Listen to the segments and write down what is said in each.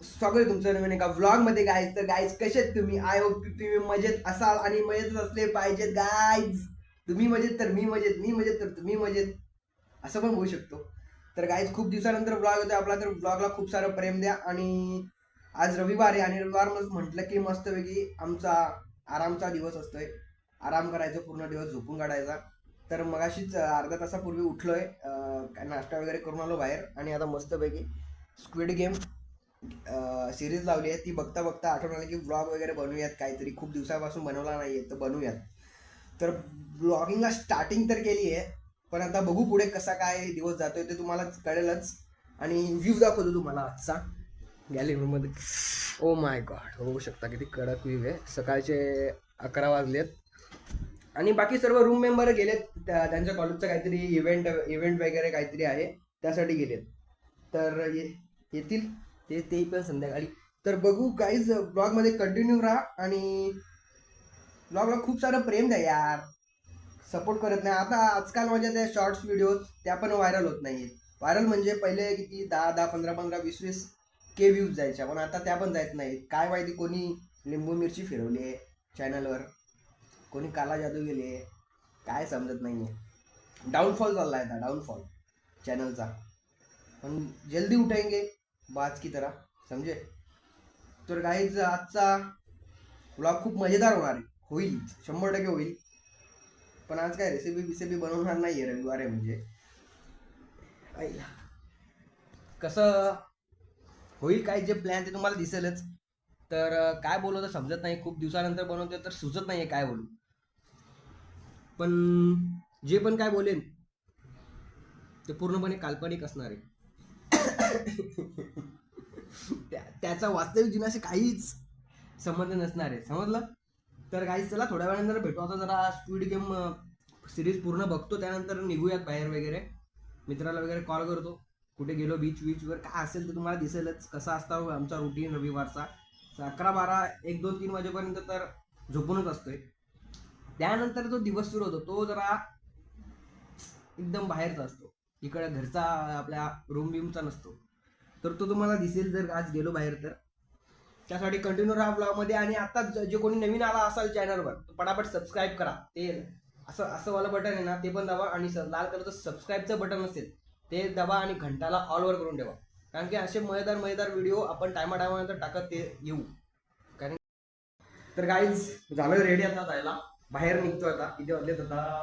स्वागत आहे तुमचं नवीन एका व्लॉगमध्ये गायज तर गायज कसे आहेत तुम्ही? आय होप तुम्ही मजेत असाल आणि मजेत असले पाहिजेत गायज तुम्ही मजेत तर मी मजेत मी मजेत तर तुम्ही मजेत. असं पण होऊ शकतो. तर गायज खूप दिवसानंतर व्लॉग होतो आपला तर व्लॉगला खूप सारं प्रेम द्या. आणि आज रविवार आहे आणि रविवार मग म्हटलं की मस्तपैकी आमचा आरामचा दिवस असतोय. आराम करायचा पूर्ण दिवस झोपून काढायचा. तर मगाशीच अर्धा तासापूर्वी उठलोय. काय नाश्ता वगैरे करून आलो बाहेर. आणि आता मस्तपैकी स्क्विड गेम सिरीज लावली आहे. ती बघता बघता आठवण आली की ब्लॉग वगैरे बनवूयात काहीतरी. खूप दिवसापासून बनवला नाही आहे तर बनवूयात. तर ब्लॉगिंगला स्टार्टिंग तर केली आहे पण आता बघू पुढे कसा काय दिवस जातोय ते तुम्हाला कळेलच. आणि व्ह्यू दाखवतो तुम्हाला आजचा. गॅलरीमध्ये ओ माय गॉड होऊ शकता किती कडक व्ह्यू आहे. सकाळचे अकरा वाजलेत. आणि बाकी सर्व रूम मेंबर गेलेत. त्या- त्यांच्या कॉलेजचं काहीतरी इव्हेंट इव्हेंट वगैरे काहीतरी आहे. त्यासाठी गेलेत. तर ये- येतील. ते ते पण संध्याकाळी. तर बघू काहीच ब्लॉगमध्ये कंटिन्यू राहा आणि ब्लॉगला खूप सारं प्रेम द्या यार. सपोर्ट करत नाही. आता आजकाल माझ्या त्या शॉर्ट्स व्हिडिओज त्या पण व्हायरल होत नाहीत व्हायरल म्हणजे पहिले किती दहा दहा पंधरा पंधरा वीस वीस के व्ह्यूज जायच्या. पण आता त्या पण जायत नाहीत काय माहिती कोणी लिंबू मिरची फिरवली आहे चॅनलवर कोणी काला जादू गेले काय समजत नाही आहे डाऊनफॉल चालला आहे आता डाऊनफॉल चॅनलचा पण जल्दी उठाएंगे बाज की तरह समजे तर काहीच आजचा ब्लॉग खूप मजेदार होणार आहे. होईल शंभर टक्के होईल. पण आज काय रेसिपी बिसिपी बनवणार नाही आहे रविवार आहे म्हणजे. आईला. कसं होईल काय जे प्लॅन ते तुम्हाला दिसेलच. तर काय बोलू तर समजत नाही. खूप दिवसानंतर बनवते तर सुचत नाहीये काय बोलू. पण जे पण काय बोलेन ते पूर्णपणे काल्पनिक असणार आहे. त्या- त्याचा वास्तविक जीवनाशी काहीच संबंध नसणार आहे. समजलं? तर काही चला थोड्या वेळानंतर भेटू. आता जरा स्पीड गेम सिरीज पूर्ण बघतो. त्यानंतर निघूयात बाहेर वगैरे. मित्राला वगैरे कॉल करतो. कुठे गेलो? बीच बीच वगैरे काय असेल तर तुम्हाला दिसेलच. कसा असता हो आमचा रुटीन रविवारचा. अकरा बारा एक दोन तीन वाजेपर्यंत तर झोपूनच असतोय. त्यानंतर जो दिवस सुरू होतो तो जरा एकदम बाहेरचा असतो. इकडे घरचा आपल्या रूम बिमचा नसतो. तर तो तुम्हाला दिसेल जर आज गेलो बाहेर तर. त्यासाठी कंटिन्यू राहा ब्लॉगमध्ये आणि आता जे कोणी नवीन आला असाल चॅनलवर पटापट सबस्क्राईब करा. ते असं असं वाला बटन आहे ना ते पण दाबा आणि लाल कलरचं सबस्क्राईबचं बटन असेल ते दाबा आणि घंटाला ऑलवर करून ठेवा. कारण की असे मजेदार मजेदार व्हिडिओ आपण टायमा टायमानंतर टाकत ते येऊ. कारण तर काहीच झालं रेडी आता जायला. बाहेर निघतो आता. किती वाजलेत आता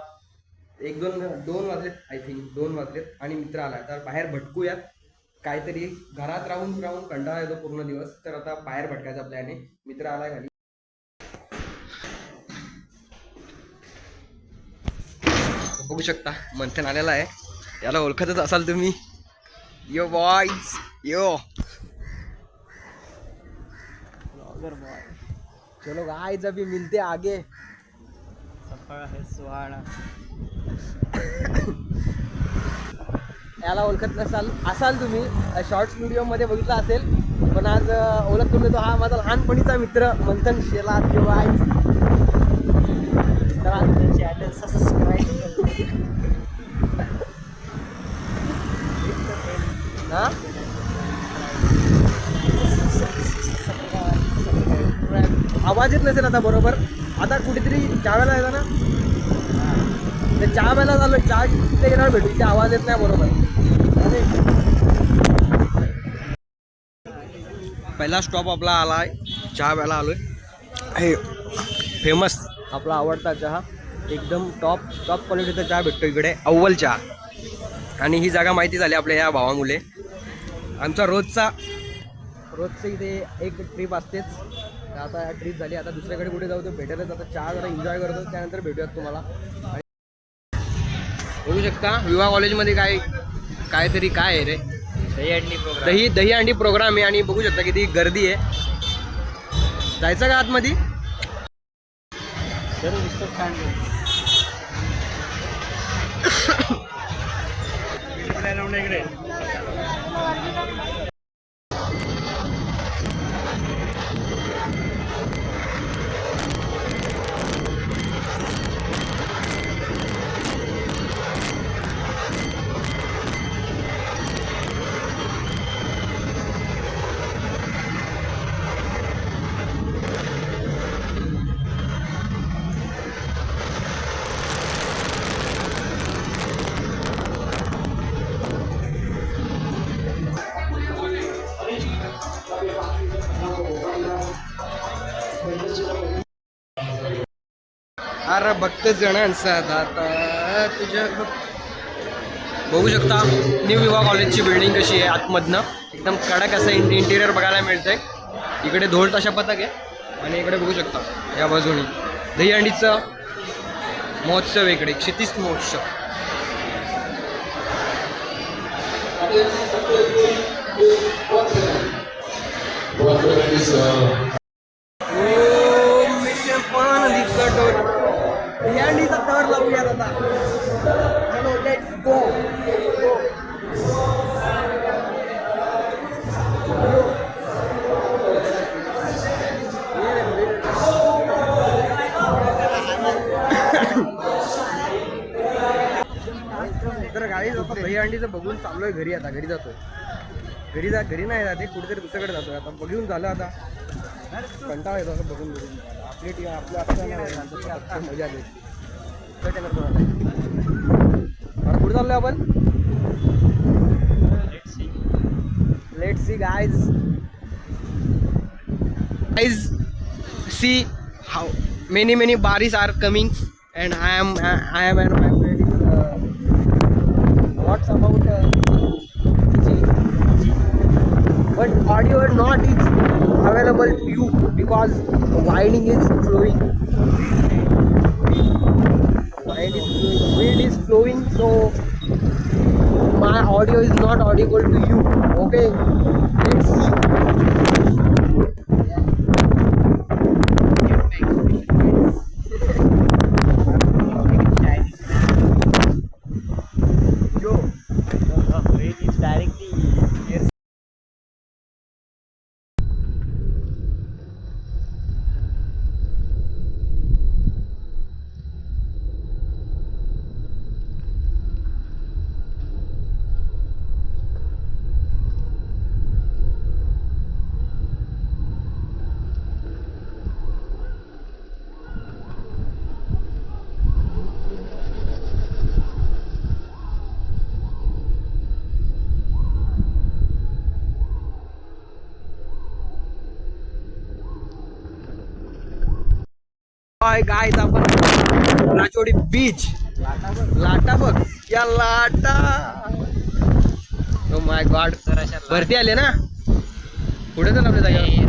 एक दोन दोन वाजलेत आय थिंक दोन वाजलेत आणि मित्र आला तर बाहेर भटकूयात. काहीतरी घरात राहून राहून कंटाळा येतो पूर्ण दिवस. तर आता बाहेर भटकायचा प्लॅन आहे. मित्र आलाय खाली. बघू शकता मंथन आलेला आहे. याला ओळखतच असाल तुम्ही. यो बॉयज यो चलो गाइस अभी मिलते आगे. सफळ है सुहाना. याला ओळखत नसाल असाल तुम्ही. शॉर्ट्स व्हिडिओमध्ये बघितला असेल. पण आज ओळख करून हा माझा लहानपणीचा मित्र मंथन शेला किंवा आज तर आज- चॅनल सबस्क्राईब हां? आवाज येत नसेल आता बरोबर. आता कुठेतरी चहा वेळेला ना म्हणजे तर चहा वेळेला झालो चहा तिथे गेल्यावर भेटू ते आवाज येत नाही बरोबर. पहिला स्टॉप आपला आला आहे चहा प्यायला आलो हे फेमस आपला आवडता चहा एकदम टॉप टॉप क्वालिटीचा चहा भेटतो इकडे अव्वल चहा. आणि ही जागा माहिती झाली आपल्या ह्या भावामुळे. आमचा रोजचा रोजचं इथे एक ट्रिप असतेच. आता ट्रिप झाली आता दुसऱ्याकडे कुठे जाऊ ते भेटेलच आता चहा जरा एन्जॉय करतो त्यानंतर भेटूयात तुम्हाला. बघू शकता. विवाह कॉलेजमध्ये काय काहीतरी काय आहे रे? दही अंडी प्रोग्राम दही दही अंडी प्रोग्राम आहे आणि बघू शकता किती गर्दी आहे. जायचं का आतमध्ये? इकडे. भक्त जणांचा दाता. तुझ्या बघू शकता न्यू विवा कॉलेजची बिल्डिंग कशी आहे आतमधनं. एकदम कडक असं इंट इंटिरियर बघायला मिळतंय. इकडे ढोल ताशा पथक आहे. आणि इकडे बघू शकता या बाजूनी. दहीहंडीचं महोत्सव आहे इकडे क्षितिज महोत्सव. दहीहंडीचा तर लावूयात आता. चलो लेट्स गो तर गाडी आता दहीहंडीचं बघून चाललोय घरी आता घरी जातोय. घरी जा घरी नाही जाते कुठेतरी दुसऱ्याकडे जातोय. आता बघून झालं आता. कंटाळा येतो असं बघून बघून. आपली टी आपल्या आपल्या मजा आली. तर कुठे चाललो आपण. Let see guys guys see how many many बारीस are coming and I am I am and because winding is flowing. Wind is flowing. Wind is flowing so my audio is not audible to you okay हाय आपण. Rajwadi beach लाटा बघ. या लाटा. ओ my God भरती आले ना? पुढे तर आपल्या जागेवर.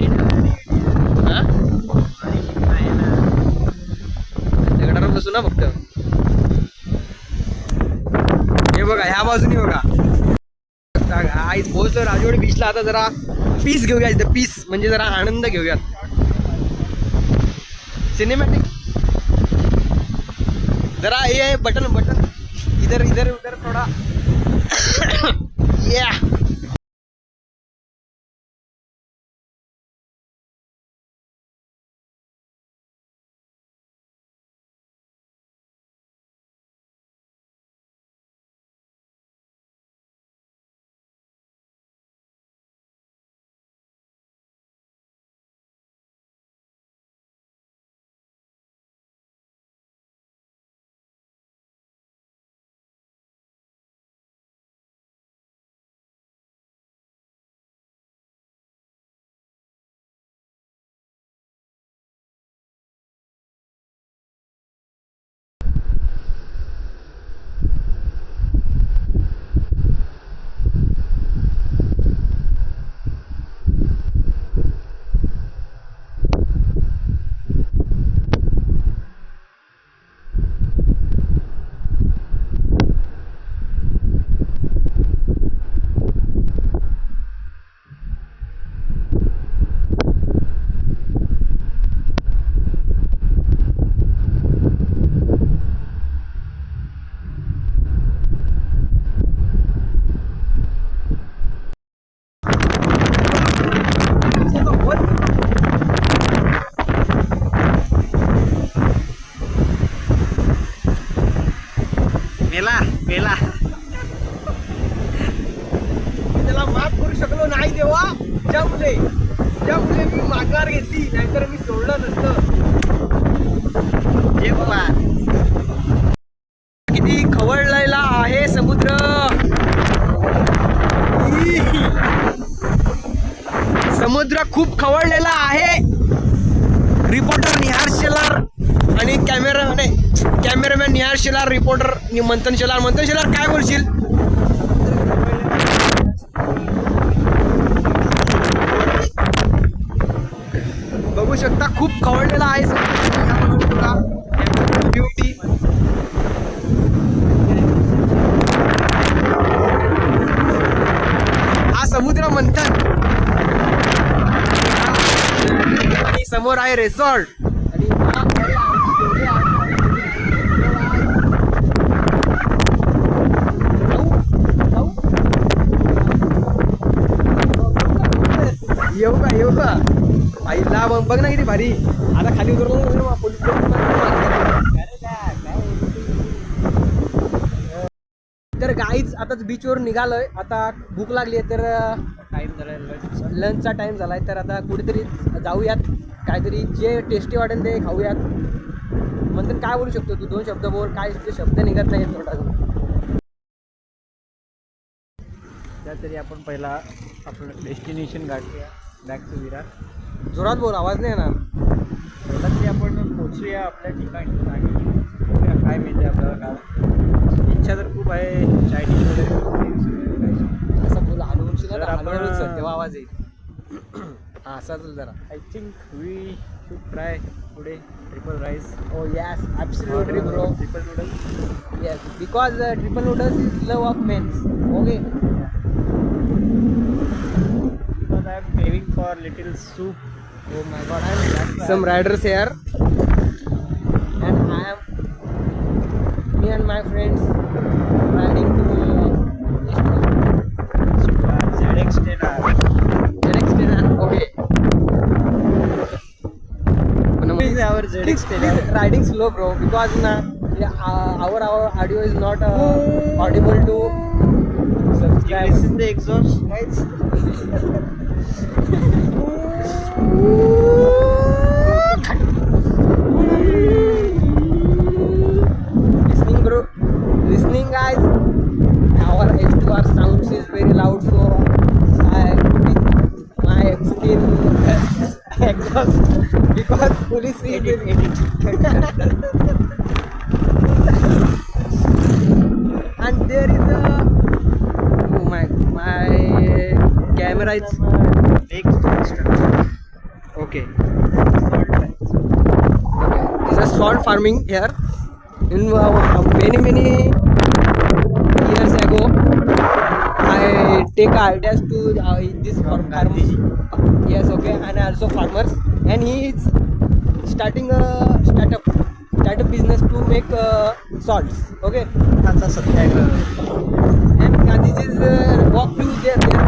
बसू ना फक्त. हे बघा ह्या बाजूनी बघा. आज पोहोचलो राजवाडी बीचला आता जरा पीस घेऊया इथं. पीस म्हणजे जरा आनंद घेऊयात. सिनेमॅटिक जरा ये है बटन बटन इधर इधर उधर थोड़ा. या yeah मेला त्याला माफ करू शकलो नाही तेव्हा ज्यामुळे ज्यामुळे मी माघार घेतली नाहीतर मी सोडलं नसतं जे बाबा किती खवळलेला आहे समुद्र ई! समुद्र खूप खवळलेला आहे. रिपोर्टर निहार शेलार आणि कॅमेरा नाही कॅमेरामॅन निहार शेलार रिपोर्टर मंथन शेलार. मंथन शेलार काय बोलशील? बघू शकता खूप खवळलेला आहे ब्युटी हा समुद्र मंथन आणि समोर आहे रेसॉर्ट? येऊ का येऊ का? आईला मग बघ ना किती भारी. आता खाली उतरलो तर गाईच आता बीचवर निघालोय. आता भूक लागली आहे तर टाइम झालाय. लंचचा टाइम झालाय. तर आता कुठेतरी जाऊयात. काहीतरी जे टेस्टी वाटेल ते खाऊयात. म्हणतात काय बोलू शकतो तू? दोन शब्द बोल. काय शब्द निघत नाही तोंडातून. त्यातरी आपण पहिला आपलं डेस्टिनेशन गाठूया. बॅक टू विरार जोरात बोल आवाज नाही येणार. पहिला तरी आपण पोचूया आपल्या ठिकाणी. आणि काय मिळते आपल्याला काय इच्छा तर खूप आहे. चायनीज वगैरे. असं बोल हलवून आपण- तेव्हा आवाज येईल. हा चल जरा I think we should try पुढे triple rice oh yes absolutely bro triple noodles yes because triple noodles is love of mens okay because I am craving for little soup Oh my god, I'm some riders here, and I am me and my friends riding to Z X ten R the next dinner. Okay. But Please, our ZX please, dinner. please riding slow, bro, because na yeah, uh, our our audio is not uh, audible to You subscribers. listen the exhaust, guys. farming here. In uh, many many years ago i take ideas to uh, this farm yes okay and also farmers. And he is starting a startup startup business to make uh, salts okay? That's and Gandhiji's uh, walk to there, there.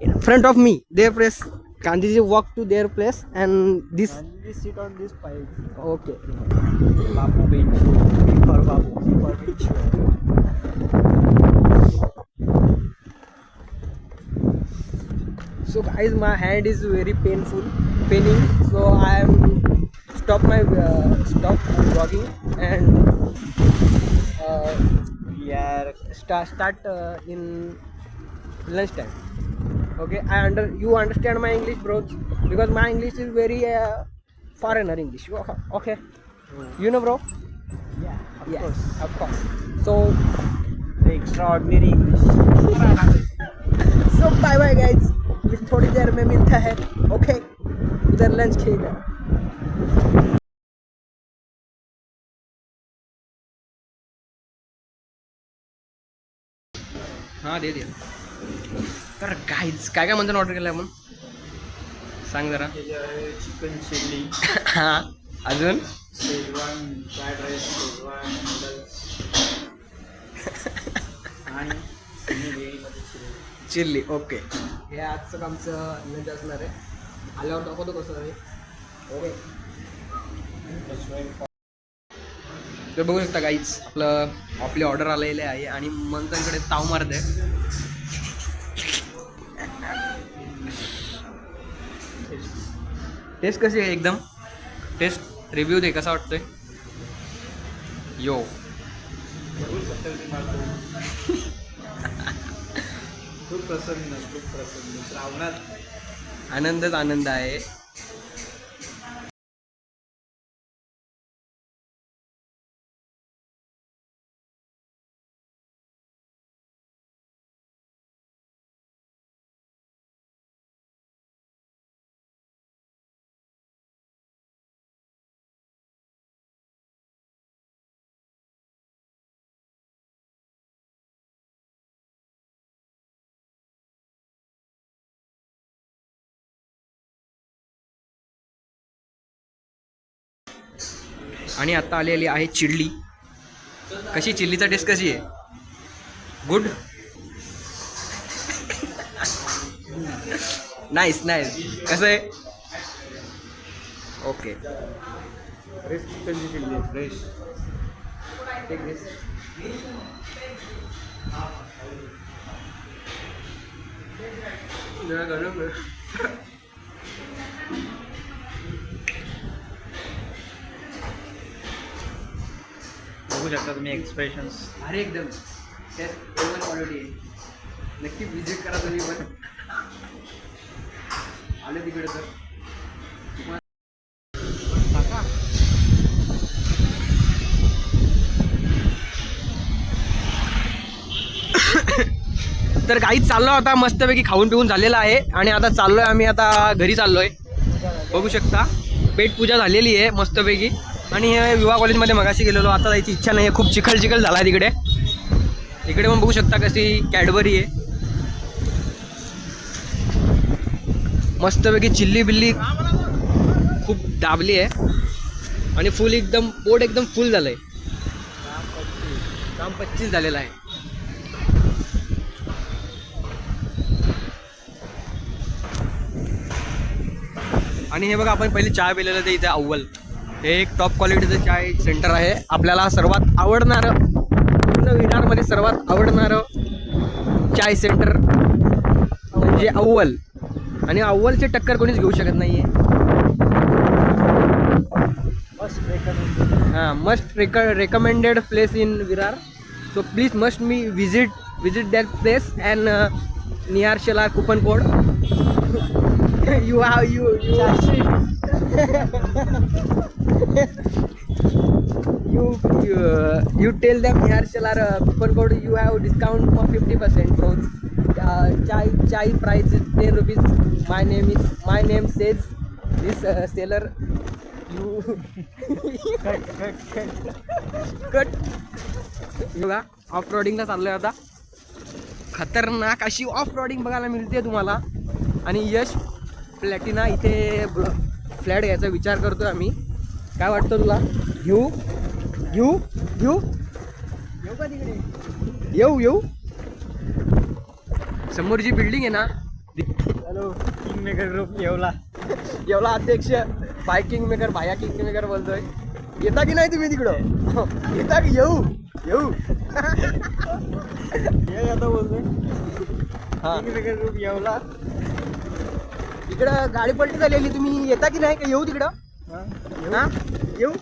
In front of me they press Gandhiji walk to their place, and this. Gandhiji sit on this pipe. Okay. Bapu bench. For Bapu. For bench. so guys my hand is very painful paining so i am stop my uh, stop vlogging and uh, We are start start uh, in lunch time okay i under you understand my english bro because my english is very uh, foreigner english okay okay you know bro yeah, of yes course. of course so The extraordinary English. so bye bye guys इस थोड़ी देर में मिलता है okay उधर lunch खेगा हा दे दे तर काहीच काय काय म्हणतो ऑर्डर केलं आपण सांग जरा. चिकन चिल्ली हा. अजून? Schezwan fried rice Schezwan noodles आणि चिल्ली चिल्ली ओके हे आजचं आमचं लंच असणार आहे. आल्यावर दाखवतो कसं आहे. ओके तर बघू शकता काहीच आपलं आपली ऑर्डर आलेली आहे आणि मंथनकडे ताव मारत आहे. टेस्ट कशी आहे एकदम? टेस्ट रिव्ह्यू दे कसा वाटतोय? यो खूप प्रसन्न खूप प्रसन्न. श्रावणात. आनंदच आनंद आहे. आणि आता आलेली आहे चिल्ली कशी? चिल्लीचा टेस्ट कशी आहे? गुड नाईस नाईस कसं आहे? ओके फ्रेश चिकनची चिल्ली आहे फ्रेश बघू शकता तुम्ही एक्सप्रेशन्स अरे एकदम. क्वालिटी आहे. नक्की विजिट करा तुम्ही पण. आले तिकडे तर. तर काहीच चाललो आता. मस्तपैकी खाऊन पिऊन झालेला आहे. आणि आता चाललोय आम्ही आता घरी चाललोय. बघू शकता. पेट पूजा झालेली आहे मस्तपैकी. आणि हे विवाह कॉलेजमध्ये मगाशी गेलेलो. आता जायची इच्छा नाही आहे खूप चिखल चिखल झाला आहे तिकडे. इकडे पण बघू शकता कशी कॅडबरी आहे. मस्तपैकी चिल्ली बिल्ली खूप दाबली आहे. आणि फुल एकदम पोट एकदम फुल झालं आहे काम पच्चीस झालेलं आहे. आणि हे बघा आपण पहिले चहा पिलेलं ते इथे अव्वल. हे एक टॉप क्वालिटीचं चाय सेंटर आहे. आपल्याला सर्वात आवडणारं पूर्ण विरारमध्ये सर्वात आवडणारं चाय सेंटर म्हणजे अव्वल. आणि अव्वलचे टक्कर कोणीच घेऊ शकत नाही आहे हां must rec recommended place in Virar. So please must me visit visit that place and near शेला coupon code you have you you you, uh, you tell them shall our uh, coupon code you have discount for 50% bro uh, chai chai price is 10 rupees my name is my name says this uh, seller you cut cut cut cut बघा off रोडिंगला चाललोय आता खतरनाक अशी off roading बघायला मिळते तुम्हाला आणि यश प्लॅटिना इथे फ्लॅट घ्यायचा विचार करतोय आम्ही काय वाटतं तुला? घेऊ? घेऊ? घेऊ? येऊ का तिकडे? येऊ येऊ. समोर जी बिल्डिंग आहे ना hello king maker group Yeola. एवढा अध्यक्ष बाय किंग मेकर भाया किंग मेकर बोलतोय. येता की नाही तुम्ही तिकडं? येता की येऊ येऊ. ये आता बोलतोय. हा. King maker group Yeola. इकडं गाडी पलटी झालेली तुम्ही येता की नाही? का येऊ तिकडं? येऊ?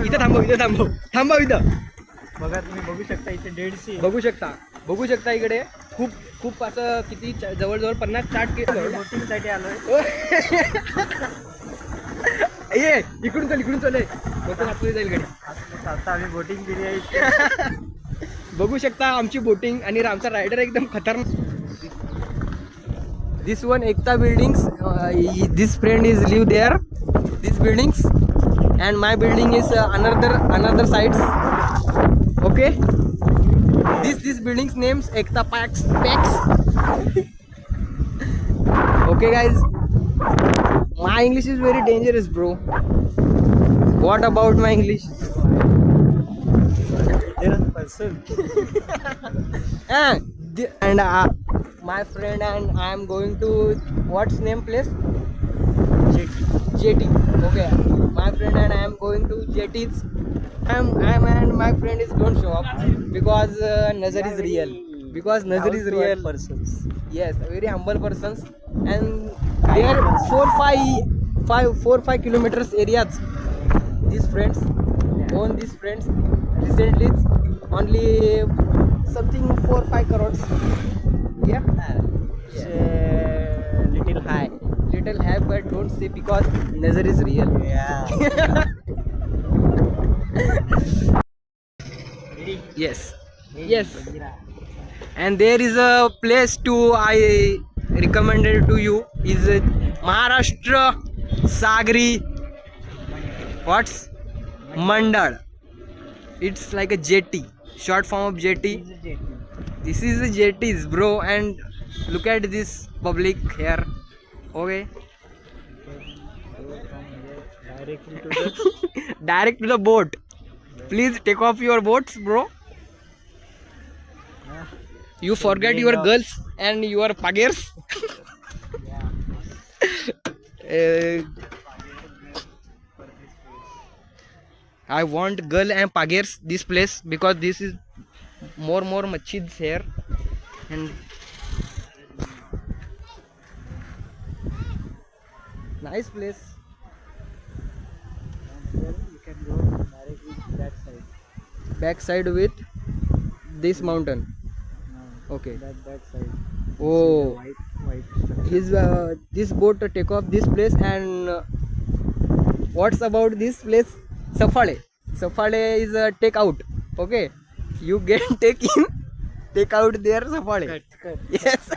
इथं थांबव इथं थांबव. थांबव इथं. बघा तुम्ही बघू शकता इथे डेड सी बघू शकता. बघू शकता इकडे. खूप खूप असं किती जवळजवळ पन्नास साठ के बोटिंगसाठी आलोय. ये इकडून चल इकडून चल. मोठं आतमध्ये जाईल गाडी आता आम्ही बोटिंग केली आहे बघू शकता आमची बोटिंग आणि आमचा रायडर एकदम खतरनाक This one Ekta buildings. Uh, this friend is live there. These buildings, and my building is uh, another another sides. Okay. This this building's names Ekta Packs Packs. okay, guys. My English is very dangerous, bro. What about my English? Ah, and uh, my friend and I am going to what's name place JT. Okay, my friend and I am going to JT's. I'm I'm and my friend is don't show up because uh, Nazar is real. Because Nazar is real. Persons Yes, very humble persons and they are four five five four five kilometers areas. These friends own these friends recently only something four five crores. India. Uh, yeah. uh, little high. Little high, but don't say because nazar is real. Yeah. yes. Yes. And there is a place to I recommended to you is Maharashtra Sagri. What's Mandal? It's like a jetty. Short form of jetty this is the jetties bro and look at this public here okay? Direct to the boat. Please take off your boats bro. You forget your girls and your pagers. Uh, i want girl and pagers this place because this is more more machis here and nice place that side. with this mountain No, okay that that side. oh White white structure. is uh, this boat take off this place and uh, what's about this place safale safale is uh, take out okay you get take in take out there safale Cut, cut. Yes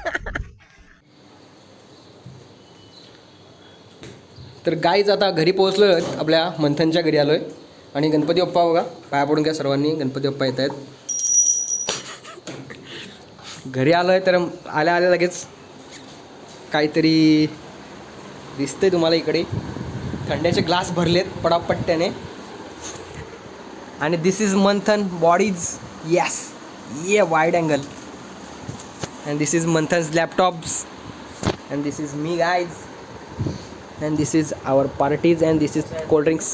तर guys आता घरी पोहोचलो आपल्या मंथनच्या घरी आलोय. आणि गणपती बाप्पा बघा पाया पडून घ्या सर्वांनी. गणपती बाप्पा येत आहेत. घरी आलोय तर आल्या आल्या लगेच काहीतरी दिसतंय तुम्हाला इकडे. थंड्याचे ग्लास भरलेत पडापट्ट्याने. आणि this is Manthan buddies yes yeah wide angle and this is Manthan's laptops. And this is me guys. And this is our parties and this is cold drinks.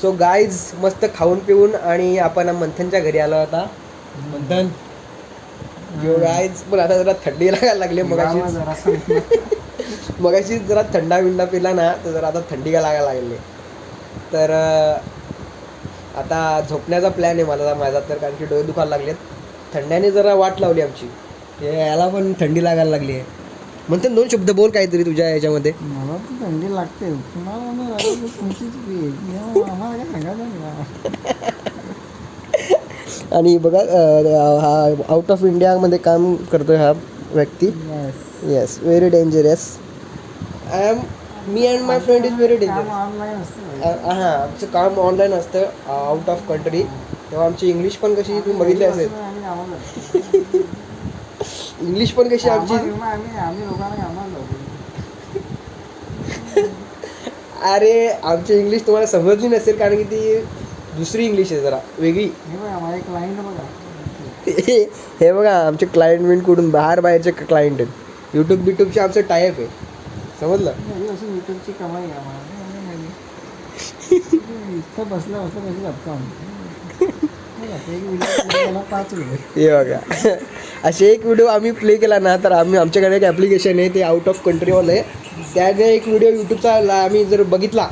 So guys मस्त खाऊन पिऊन आणि आपण मंथनच्या घरी आलो आता. मंथन. यो गाईज पण आता जरा थंडी लागायला लागली मगाशी मगाशी जरा थंडा बिंडा पिला ना तर जरा आता थंडी का लागायला लागली. तर आता झोपण्याचा प्लॅन आहे मला माझा तर कारण की डोळे दुखायला लागलेत. थंड्याने जरा वाट लावली आमची. याला पण थंडी लागायला लागली आहे. म्हणते दोन शब्द बोल काहीतरी तुझ्या याच्यामध्ये. मला तर थंडी लागते. आणि बघा हा आउट ऑफ इंडियामध्ये काम करतोय हा व्यक्ती. Yes very dangerous I am me and my friend is very असतं हां आमचं काम ऑनलाईन असतं आउट ऑफ कंट्री तेव्हा आमची इंग्लिश पण कशी तुम्ही बघितली असेल. इंग्लिश पण कशी आमची. अरे आमची इंग्लिश तुम्हाला समजली नसेल कारण की ती दुसरी इंग्लिश आहे जरा वेगळी. हे बघा हे आमचे क्लायंट कुठून बाहेर बाहेरचे क्लायंट आहेत. यूट्यूब बिट्यूबचे आमचं टायप आहे. समजलं ही अशी युट्यूबची कमाई आहे आम्हाला बसल्या बसल्या कशी गप्पा हे बघा असे एक व्हिडिओ आम्ही प्ले केला ना तर आम्ही आमच्याकडे एक ॲप्लिकेशन आहे ते आउट ऑफ कंट्रीवालं आहे त्याने एक व्हिडिओ यूट्यूबचा आम्ही जर बघितला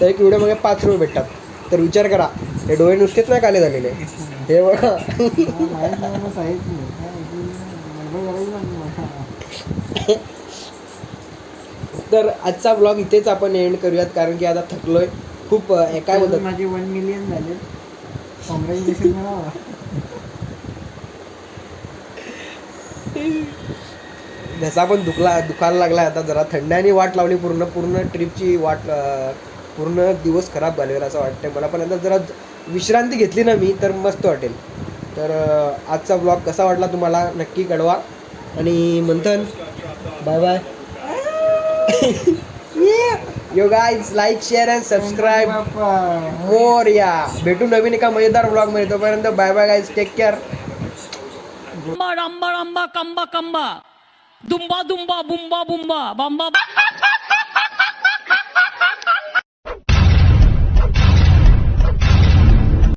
तर एक व्हिडिओ मागे पाच रुपये भेटतात तर विचार करा हे डोळे नुसतेच नाही काले झालेले हे बघा माहीत नाही मला साईज नाही काय माहिती, गडबड करायची नाही मला. तर आजचा ब्लॉग इथेच आपण एंड करूयात कारण की आता थकलोय. खूप हे काय बोलतात? माझे वन मिलियन झाले. कॉंग्रॅच्युलेशन घसा पण दुखला दुखायला लागला आता जरा थंड्याने वाट लावली पूर्ण पूर्ण ट्रिपची वाट पूर्ण दिवस खराब झालेला असं वाटतंय मला. पण आता जरा विश्रांती घेतली ना मी तर मस्त वाटेल. तर आजचा ब्लॉग कसा वाटला तुम्हाला नक्की कळवा. आणि Manthan bye bye yo guys like share and subscribe. मोर या भेटू नवीन एका मजेदार ब्लॉगमध्ये तोपर्यंत bye bye guys take care Ramba ramba ramba kamba kamba. Dumba dumba bumba bumba bamba.